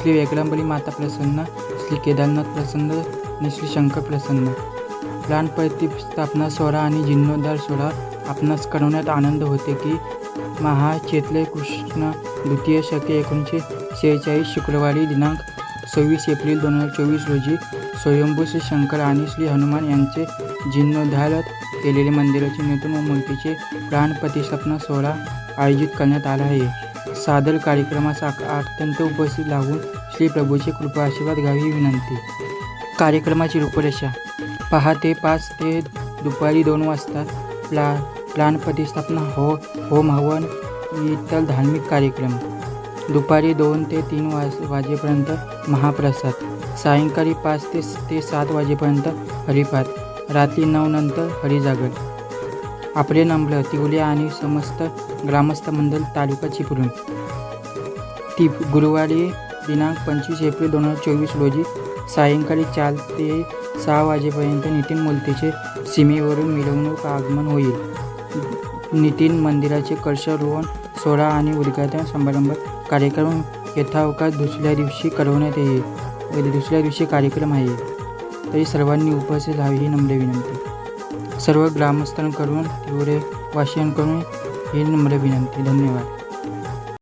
श्री वेगळांबली माता प्रसन्न श्री केदारनाथ प्रसन्न आणि श्री शंकर प्रसन्न. प्राण प्रतिष्ठापना सोहळा आणि जीर्णोद्धार सोहळा आपणास कळवण्यात आनंद होते की महाचेतले कृष्ण द्वितीय शके एकोणीसशे शेहेचाळीस शुक्रवारी दिनांक सव्वीस एप्रिल दोन हजार चोवीस रोजी स्वयंभू श्री शंकर आणि श्री हनुमान यांचे जीर्णोद्धार केलेले मंदिराचे नूतन व मूर्तीचे प्राण प्रतिष्ठापना सोहळा आयोजित करण्यात आला आहे. सादर कार्यक्रमास अत्यंत उपस्थित लागून श्री प्रभूची कृपा आशीर्वाद घ्यावी विनंती. कार्यक्रमाची रूपरेषा. पहाटे पाच ते दुपारी दोन वाजता प्ला प्राण प्रतिष्ठापना हो होम हवन इतर धार्मिक कार्यक्रम. दुपारी दोन ते तीन वाज वाजेपर्यंत महाप्रसाद. सायंकाळी पाच ते ते सात वाजेपर्यंत हरिपाठ रात्री नऊनंतर हरिजागर आपले नंबर तिवले आणि समस्त ग्रामस्थ मंडल तालुका चिपळूण. ती गुरुवारी दिनांक पंचवीस एप्रिल दोन हजार चोवीस रोजी सायंकाळी चार ते सहा वाजेपर्यंत नितीन मूर्तीचे सीमेवरून मिरवणूक आगमन होईल. नितीन मंदिराचे कळशारोहण सोहळा आणि उद्घाटन समारंभ कार्यक्रम यथावकाश दुसऱ्या दिवशी करवण्यात येईल. दुसऱ्या दिवशी कार्यक्रम आहे. तरी सर्वांनी उपस्थित राहावी ही नम्र विनंती. सर्व ग्रामस्थांकडून तेवढे वाशियांकडून ही नम्र विनंती. धन्यवाद.